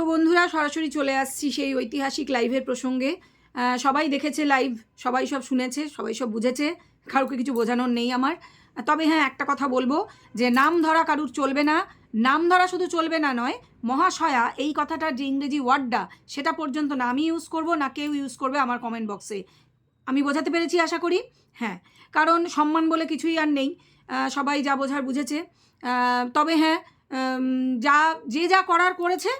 তো বন্ধুরা, সরাসরি চলে আসছি সেই ঐতিহাসিক লাইভের প্রসঙ্গে। সবাই দেখেছে লাইভ সবাই সব শুনেছে, সবাই সব বুঝেছে কারুকে কিছু বোঝানোর নেই আমার। তবে হ্যাঁ একটা কথা বলব যে নাম ধরা কারুর চলবে না, নাম ধরা শুধু চলবে না নয়, মহাশয়া এই কথাটার যে ইংরেজি ওয়ার্ডটা সেটা পর্যন্ত না আমি ইউজ করব, না কেউ ইউজ করবে আমার কমেন্ট বক্সে আমি বোঝাতে পেরেছি আশা করি? হ্যাঁ কারণ সম্মান বলে কিছুই আর নেই। সবাই যা বোঝার বুঝেছে। তবে হ্যাঁ যা, যে যা করার করেছে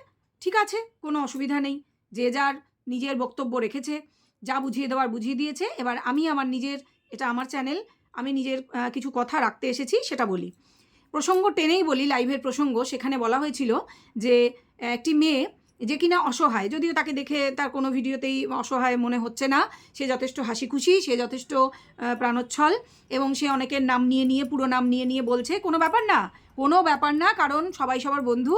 ঠিক আছে, কোনো অসুবিধা নেই। যে যার নিজের বক্তব্য রেখেছে, যা বুঝিয়ে দেওয়ার বুঝিয়ে দিয়েছে, এবার আমি আমার নিজের, এটা আমার চ্যানেল, আমি নিজের কিছু কথা রাখতে এসেছি, সেটা বলি। প্রসঙ্গ টেনেই বলি, লাইভের প্রসঙ্গ, সেখানে বলা হয়েছিল যে, একটি মেয়ে যে কিনা অসহায়, যদিও তাকে দেখে তার কোনো ভিডিওতেই অসহায় মনে হচ্ছে না, সে যথেষ্ট হাসি খুশি সে যথেষ্ট প্রাণোচ্ছল এবং সে অনেকের নাম নিয়ে নিয়ে, পুরো নাম নিয়ে নিয়ে বলছে, কোনো ব্যাপার না, কোনো ব্যাপার না, কারণ সবাই সবার বন্ধু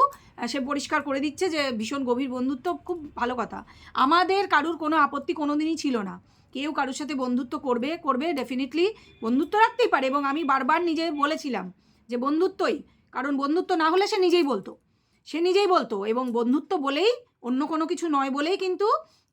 সে পরিষ্কার করে দিচ্ছে যে ভীষণ গভীর বন্ধুত্ব খুব ভালো কথা। আমাদের কারুর কোনো আপত্তি কোনো দিনই ছিল না। কেউ কারোর সাথে বন্ধুত্ব করবে করবে ডেফিনেটলি বন্ধুত্ব রাখতেই পারে এবং আমি বারবার নিজে বলেছিলাম যে বন্ধুত্বই, কারণ বন্ধুত্ব না হলে সে নিজেই বলতো। সে নিজেই বলতো এবং বন্ধুত্ব বলেই, অন্য কোনো কিছু নয় বলেই কিন্তু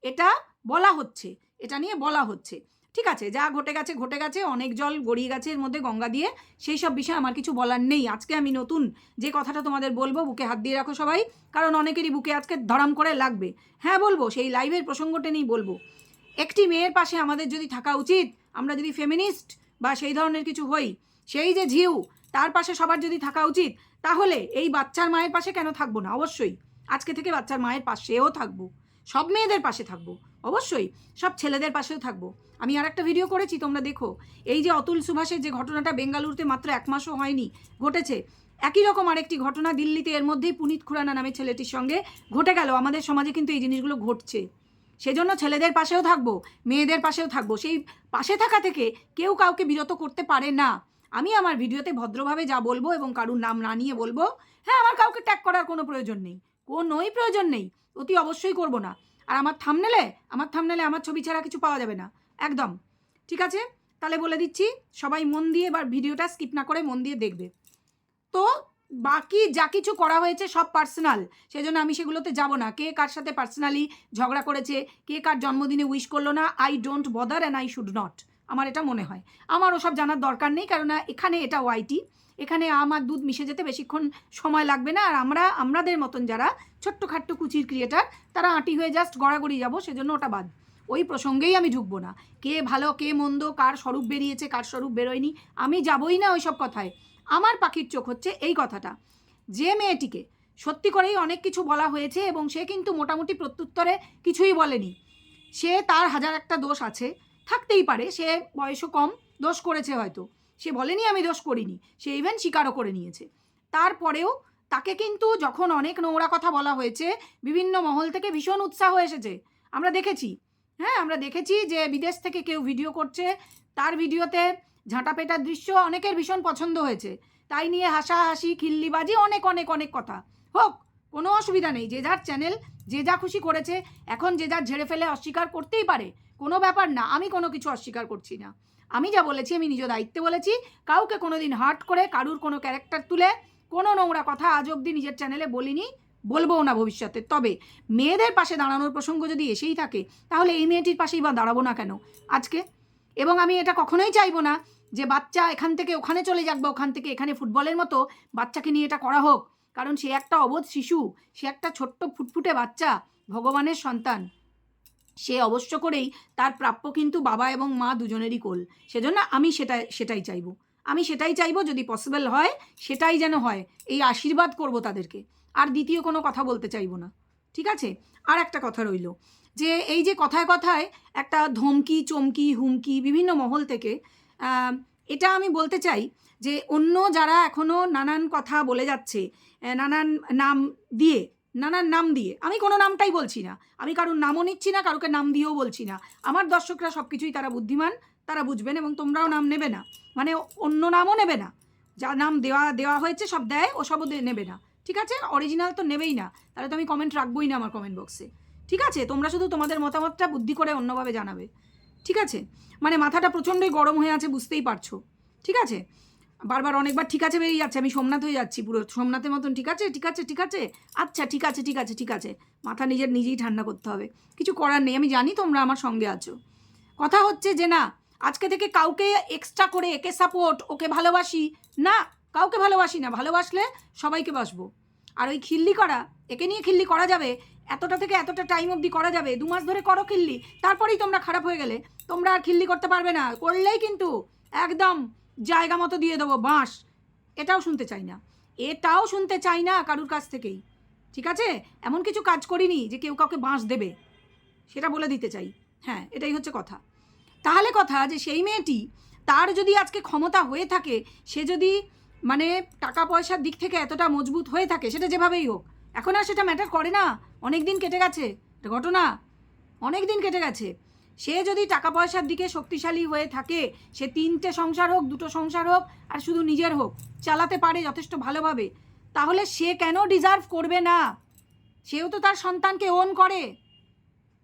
এটা বলা হচ্ছে, এটা নিয়ে বলা হচ্ছে। ঠিক আছে, যা ঘটে গেছে ঘটে গেছে, অনেক জল গড়িয়ে গেছে এর মধ্যে গঙ্গা দিয়ে, সেই সব বিষয়ে আমার কিছু বলার নেই। আজকে আমি নতুন যে কথাটা তোমাদের বলব, বুকে হাত দিয়ে রাখো সবাই, কারণ অনেকেরই বুকে আজকে ধরাম করে লাগবে। হ্যাঁ বলব, সেই লাইভের প্রসঙ্গ টেনেই বলব। একটি মেয়ের পাশে আমাদের যদি থাকা উচিত, আমরা যদি ফেমিনিস্ট বা সেই ধরনের কিছু হই, সেই যে ঝিউ, তার পাশে সবার যদি থাকা উচিত তাহলে এই বাচ্চার মায়ের পাশে কেন থাকব না? অবশ্যই। আজকে থেকে বাচ্চার মায়ের পাশেও থাকব। সব মেয়েদের পাশে থাকব। অবশ্যই, সব ছেলেদের পাশেও থাকব। আমি আর একটা ভিডিও করেছি, তোমরা দেখো। এই যে অতুল সুভাষের যে ঘটনাটা বেঙ্গালুরুতে মাত্র এক মাসও হয়নি, ঘটেছে। একই রকম আরেকটি ঘটনা দিল্লিতে এর মধ্যেই পুনিত খুরানা নামে ছেলেটির সঙ্গে ঘটে গেল। আমাদের সমাজে কিন্তু এই জিনিসগুলো ঘটছে। সেজন্য ছেলেদের পাশেও থাকব, মেয়েদের পাশেও থাকব। সেই পাশে থাকা থেকে কেউ কাউকে বিরত করতে পারে না। আমি আমার ভিডিওতে ভদ্রভাবে যা বলব এবং কারুর নাম না নিয়ে বলব হ্যাঁ আমার কাউকে ট্যাগ করার কোনো প্রয়োজন নেই। কোনোই প্রয়োজন নেই। অতি অবশ্যই করব না। আর আমার থামনেলে আমার থামনেলে আমার ছবি ছাড়া কিছু পাওয়া যাবে না। একদম। ঠিক আছে? তাহলে বলে দিচ্ছি, সবাই মন দিয়ে এবার ভিডিওটা স্কিপ না করে মন দিয়ে দেখবে। তো বাকি যা কিছু করা হয়েছে সব পার্সোনাল সেই জন্য আমি সেগুলোতে যাব না। কে কার সাথে পার্সোনালি ঝগড়া করেছে, কে কার জন্মদিনে উইশ করল না I don't bother and I should not আমার এটা মনে হয়। আমার ওসব জানার দরকার নেই কারণ এখানে এটা ওয়াইটি এখানে আমার দুধ মিশে যেতে বেশিক্ষণ সময় লাগবে না। আর আমরা আমাদের মতন যারা ছোট্ট খাট্ট কুচির ক্রিয়েটার, তারা আঁটি হয়ে জাস্ট গড়াগড়ি যাব, সেজন্য ওটা বাদ। ওই প্রসঙ্গেই আমি ঢুকবো না। কে ভালো, কে মন্দ, কার স্বরূপ বেরিয়েছে, কার স্বরূপ বেরোয়নি, আমি যাবই না ওই সব কথায়। আমার পাখির চোখ হচ্ছে এই কথাটা। যে মেয়েটিকে সত্যি করেই অনেক কিছু বলা হয়েছে এবং সে কিন্তু মোটামুটি প্রত্যুত্তরে কিছুই বলেনি। সে তার হাজার একটা দোষ আছে। থাকতেই পারে, সে বয়সও কম, দোষ করেছে হয়তো। সে বলেনি আমি দোষ করিনি, সে ইভেন স্বীকারও করে নিয়েছে। তারপরেও তাকে কিন্তু যখন অনেক নোংরা কথা বলা হয়েছে, বিভিন্ন মহল থেকে ভীষণ উৎসাহ এসেছে। আমরা দেখেছি হ্যাঁ আমরা দেখেছি যে বিদেশ থেকে কেউ ভিডিও করছে, তার ভিডিওতে ঝাঁটাপেটার দৃশ্য অনেকের ভীষণ পছন্দ হয়েছে। তাই নিয়ে হাসাহাসি, খিল্লিবাজি, অনেক অনেক অনেক কথা। হোক, কোনো অসুবিধা নেই, যে যার চ্যানেল যে যা খুশি করেছে, এখন যে যার ঝেড়ে ফেলে অস্বীকার করতেই পারে। কোনো ব্যাপার না, আমি কোনো কিছু অস্বীকার করছি না। আমি যা বলেছি, আমি নিজ দায়িত্বে বলেছি। কাউকে কোনো দিন হার্ট করে কারুর কোনো ক্যারেক্টার তুলে কোনো নোংরা কথা আজ অবধি নিজের চ্যানেলে বলিনি, বলবও না ভবিষ্যতে। তবে মেয়েদের পাশে দাঁড়ানোর প্রসঙ্গ যদি এসেই থাকে, তাহলে এই মেয়েটির পাশেই বা দাঁড়াবো না কেন? আজকে? এবং আমি এটা কখনোই চাইব না যে বাচ্চা এখান থেকে ওখানে চলে যাক বা ওখান থেকে এখানে ফুটবলের মতো বাচ্চাকে নিয়ে এটা করা হোক। কারণ সে একটা অবোধ শিশু, সে একটা ছোট্ট ফুটফুটে বাচ্চা, ভগবানের সন্তান। সে অবশ্য করেই তার প্রাপ্য কিন্তু বাবা এবং মা দুজনেরই কোল। সেজন্য আমি সেটা, সেটাই চাইব। আমি সেটাই চাইব যদি পসিবল হয়, সেটাই যেন হয়, এই আশীর্বাদ করব তাদেরকে। আর দ্বিতীয় কোনো কথা বলতে চাইব না। ঠিক আছে? আর একটা কথা রইল, যে এই যে কথায় কথায় একটা ধমকি, চমকি, হুমকি বিভিন্ন মহল থেকে এটা আমি বলতে চাই যে অন্য যারা এখনও নানান কথা বলে যাচ্ছে নানান নাম দিয়ে নানান নাম দিয়ে। আমি কোনো নামটাই বলছি না। আমি কারোর নামও নিচ্ছি না, কারোকে নাম দিয়েও বলছি না। আমার দর্শকরা সব কিছুই তারা বুদ্ধিমান, তারা বুঝবেন এবং তোমরাও নাম নেবে না। মানে অন্য নামও নেবে না। যা নাম দেওয়া দেওয়া হয়েছে সব দেয়, ও সবও নেবে না। ঠিক আছে? অরিজিনাল তো নেবেই না। তাহলে তো আমি কমেন্ট রাখবোই না আমার কমেন্ট বক্সে ঠিক আছে? তোমরা শুধু তোমাদের মতামতটা বুদ্ধি করে অন্যভাবে জানাবে। ঠিক আছে? মানে মাথাটা প্রচণ্ডই গরম হয়ে আছে, বুঝতেই পারছ। ঠিক আছে? বারবার অনেকবার ঠিক আছে বেরিয়ে যাচ্ছে, আমি সোমনাথ হয়ে যাচ্ছি, পুরো সোমনাথের মতন, ঠিক আছে ঠিক আছে ঠিক আছে আচ্ছা ঠিক আছে ঠিক আছে ঠিক আছে। মাথা নিজের নিজেই ঠান্ডা করতে হবে। কিছু করার নেই, আমি জানি তোমরা আমার সঙ্গে আছো। কথা হচ্ছে যে না, আজকে থেকে কাউকে এক্সট্রা করে একে সাপোর্ট ওকে ভালোবাসি। না, কাউকে ভালোবাসি না, ভালোবাসলে সবাইকে বাসবো। আর ওই খিল্লি করা, একে নিয়ে খিল্লি করা যাবে, এতটা থেকে এতটা টাইম অবধি করা যাবে, দু মাস ধরে করো খিল্লি, তারপরেই তোমরা খারাপ হয়ে গেলে। তোমরা আর খিল্লি করতে পারবে না, করলেই কিন্তু, একদম। জায়গা মতো দিয়ে দেবো, বাঁশ। এটাও শুনতে চাই না। এটাও শুনতে চাই না কারুর কাছ থেকেই। ঠিক আছে? এমন কিছু কাজ করিনি যে কেউ কাউকে বাঁশ দেবে। সেটা বলে দিতে চাই। হ্যাঁ এটাই হচ্ছে কথা। তাহলে কথা যে সেই মেয়েটি, তার যদি আজকে ক্ষমতা হয়ে থাকে, সে যদি মানে টাকা পয়সার দিক থেকে এতটা মজবুত হয়ে থাকে, সেটা যেভাবেই হোক। এখন আর সেটা ম্যাটার করে না। অনেক দিন কেটে গেছে। ঘটনা। অনেক দিন কেটে গেছে। সে যদি টাকা পয়সার দিকে শক্তিশালী হয়ে থাকে, সে তিনটে সংসার হোক, দুটো সংসার হোক, আর শুধু নিজের হোক, চালাতে পারে যথেষ্ট ভালোভাবে, তাহলে সে কেন ডিজার্ভ করবে না? সেও তো তার সন্তানকে ওন করে।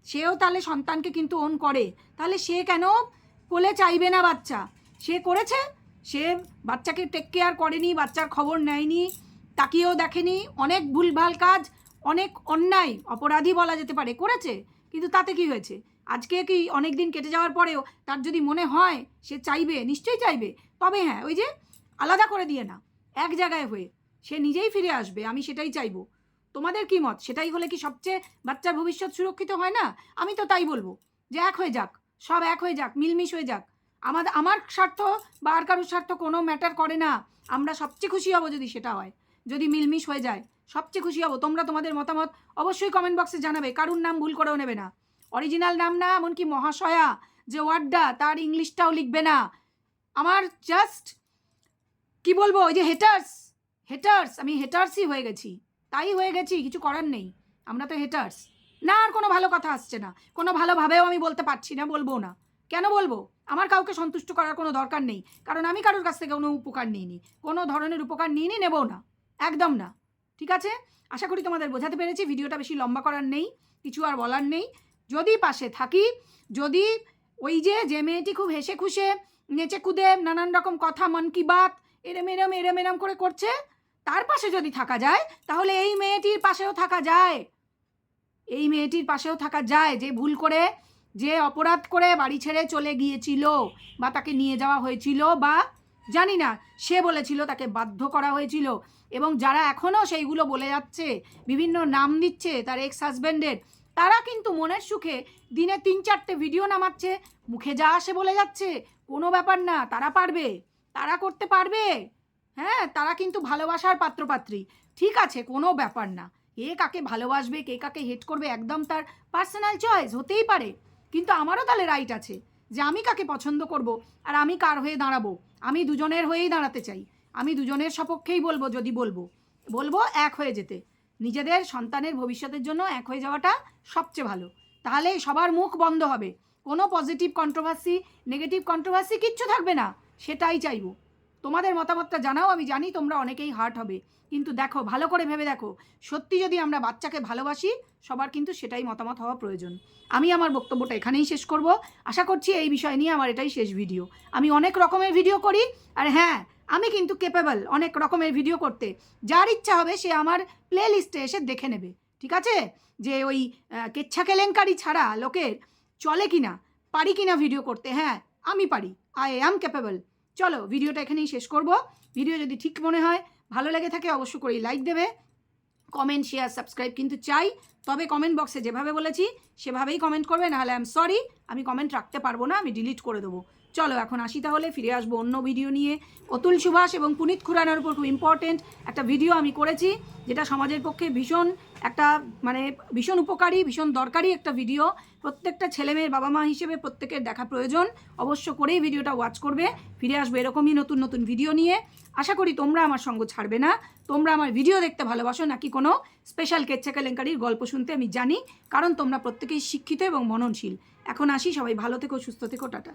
সেও তাহলে সন্তানকে কিন্তু ওন করে। তাহলে সে কেন কোলে চাইবে না বাচ্চা? সে করেছে, সে বাচ্চাকে টেক কেয়ার করেনি, বাচ্চার খবর নেয়নি, তাকিয়েও দেখেনি, অনেক ভুলভাল কাজ, অনেক অন্যায়, অপরাধী বলা যেতে পারে, করেছে, কিন্তু তাতে কি হয়েছে? আজকে কি অনেক দিন কেটে যাওয়ার পরেও তার যদি মনে হয় সে চাইবে, নিশ্চয়ই চাইবে। তবে হ্যাঁ ওই যে আলাদা করে দিয়ে না, এক জায়গায় হয়ে সে নিজেই ফিরে আসবে, আমি সেটাই চাইব। তোমাদের কি মত? সেটাই হলে কি সবচেয়ে বাচ্চার ভবিষ্যৎ সুরক্ষিত হয় না? আমি তো তাই বলব, যে এক হয়ে যাক, সব এক হয়ে যাক, মিলমিশ হয়ে যাক। আমাদের আমার স্বার্থ বা আর কারোর স্বার্থ কোনো ম্যাটার করে না, আমরা সবচেয়ে খুশি হব যদি সেটা হয়। যদি মিলমিশ হয়ে যায়, সবচেয়ে খুশি হব। তোমরা তোমাদের মতামত অবশ্যই কমেন্ট বক্সে জানাবে, কারুর নাম ভুল করেও নেবে না। অরিজিনাল নাম না, এমনকি মহাশয়া যে ওয়ার্ডটা, তার ইংলিশটাও লিখবে না। আমার জাস্ট কি বলব, ওই যে হেটার্স হেটার্স আমি হেটার্সই হয়ে গেছি। তাই হয়ে গেছি, কিছু করার নেই। আমরা তো হেটার্স না, আর কোনো ভালো কথা আসছে না। কোনো ভালোভাবেও আমি বলতে পারছি না বলব না। কেন বলব? আমার কাউকে সন্তুষ্ট করার কোনো দরকার নেই। কারণ আমি কারোর কাছ থেকে কোনো উপকার নিইনি। কোনো ধরনের উপকার নিইনি, নেবও না। একদম না। ঠিক আছে? আশা করি তোমাদের বোঝাতে পেরেছি। ভিডিওটা বেশি লম্বা করার নেই। কিছু আর বলার নেই। যদি পাশে থাকি, যদি ওই যে যে মেয়েটি খুব হেসে খুশে, নেচে কুদে নানান রকম কথা, মন কি বাত, এরম এরম এরম এরম করে করছে, তার পাশে যদি থাকা যায়, তাহলে এই মেয়েটির পাশেও থাকা যায়। এই মেয়েটির পাশেও থাকা যায়। যে ভুল করে, যে অপরাধ করে বাড়ি ছেড়ে চলে গিয়েছিল বা তাকে নিয়ে যাওয়া হয়েছিল বা জানি না, সে বলেছিল তাকে বাধ্য করা হয়েছিল। এবং যারা এখনও সেইগুলো বলে যাচ্ছে, বিভিন্ন নাম দিচ্ছে তার এক্স হাজব্যান্ডের তারা কিন্তু মনের সুখে দিনে তিন চারটে ভিডিও নামাচ্ছে, মুখে যা আসে বলে যাচ্ছে, কোনো ব্যাপার না, তারা পারবে, তারা করতে পারবে। হ্যাঁ তারা কিন্তু ভালোবাসার পাত্রপাত্রী। ঠিক আছে, কোনো ব্যাপার না। কে কাকে ভালোবাসবে, কে কাকে হেট করবে, একদম তার পার্সোনাল চয়েস হতেই পারে। কিন্তু আমারও তাহলে রাইট আছে যে আমি কাকে পছন্দ করব আর আমি কার হয়ে দাঁড়াবো। আমি দুজনের হয়েই দাঁড়াতে চাই। আমি দুজনের সপক্ষেই বলব, যদি বলব। বলব এক হয়ে যেতে। নিজেদের সন্তানের ভবিষ্যতের জন্য এক হয়ে যাওয়াটা সবচেয়ে ভালো। তাহলে সবার মুখ বন্ধ হবে। কোনো পজিটিভ কন্ট্রোভার্সি নেগেটিভ কন্ট্রোভার্সি কিচ্ছু থাকবে না, সেটাই চাইব। তোমাদের মতামতটা জানাও, আমি জানি তোমরা অনেকেই হার্ট হবে। কিন্তু দেখো, ভালো করে ভেবে দেখো, সত্যি যদি আমরা বাচ্চাকে ভালোবাসি, সবার কিন্তু সেটাই মতামত হওয়া প্রয়োজন। আমি আমার বক্তব্যটা এখানেই শেষ করব। আশা করছি এই বিষয় নিয়ে আমার এটাই শেষ ভিডিও আমি অনেক রকমের ভিডিও করি, আর হ্যাঁ আমি কিন্তু কেপেবল অনেক রকমের ভিডিও করতে। যার ইচ্ছা হবে সে আমার প্লে লিস্টে এসে দেখে নেবে। ঠিক আছে? যে ওই কেচ্ছা কেলেঙ্কারি ছাড়া লোকের চলে কি না পারি কি না ভিডিও করতে হ্যাঁ আমি পারি আই অ্যাম ক্যাপেবল চলো ভিডিওটা এখানেই শেষ করব। ভিডিও যদি ঠিক মনে হয়, ভালো লেগে থাকে অবশ্য করেই লাইক দেবে। কমেন্ট শেয়ার সাবস্ক্রাইব কিন্তু চাই, তবে কমেন্ট বক্সে যেভাবে বলেছি, সেভাবেই কমেন্ট করবে, নাহলে আই এম সরি আমি কমেন্ট রাখতে পারব না, আমি ডিলিট করে দেবো। চলো, এখন আসি তাহলে, ফিরে আসব অন্য ভিডিও নিয়ে। অতুল সুভাষ এবং পুনিত খুরানার উপর খুব ইম্পর্টেন্ট একটা ভিডিও আমি করেছি, যেটা সমাজের পক্ষে ভীষণ একটা মানে ভীষণ উপকারী, ভীষণ দরকারি একটা ভিডিও প্রত্যেকটা ছেলেমেয়ের বাবা মা হিসেবে প্রত্যেকের দেখা প্রয়োজন। অবশ্য করেই ভিডিওটা ওয়াচ করবে। ফিরে আসবে এরকমই নতুন নতুন ভিডিও নিয়ে। আশা করি তোমরা আমার সঙ্গ ছাড়বে না। তোমরা আমার ভিডিও দেখতে ভালোবাসো, নাকি কোনো স্পেশাল কেচ্ছা কেলেঙ্কারির গল্প শুনতে আমি জানি, কারণ তোমরা প্রত্যেকেই শিক্ষিত এবং মননশীল। এখন আসি, সবাই ভালো থেকো, সুস্থ থেকো, টাটা।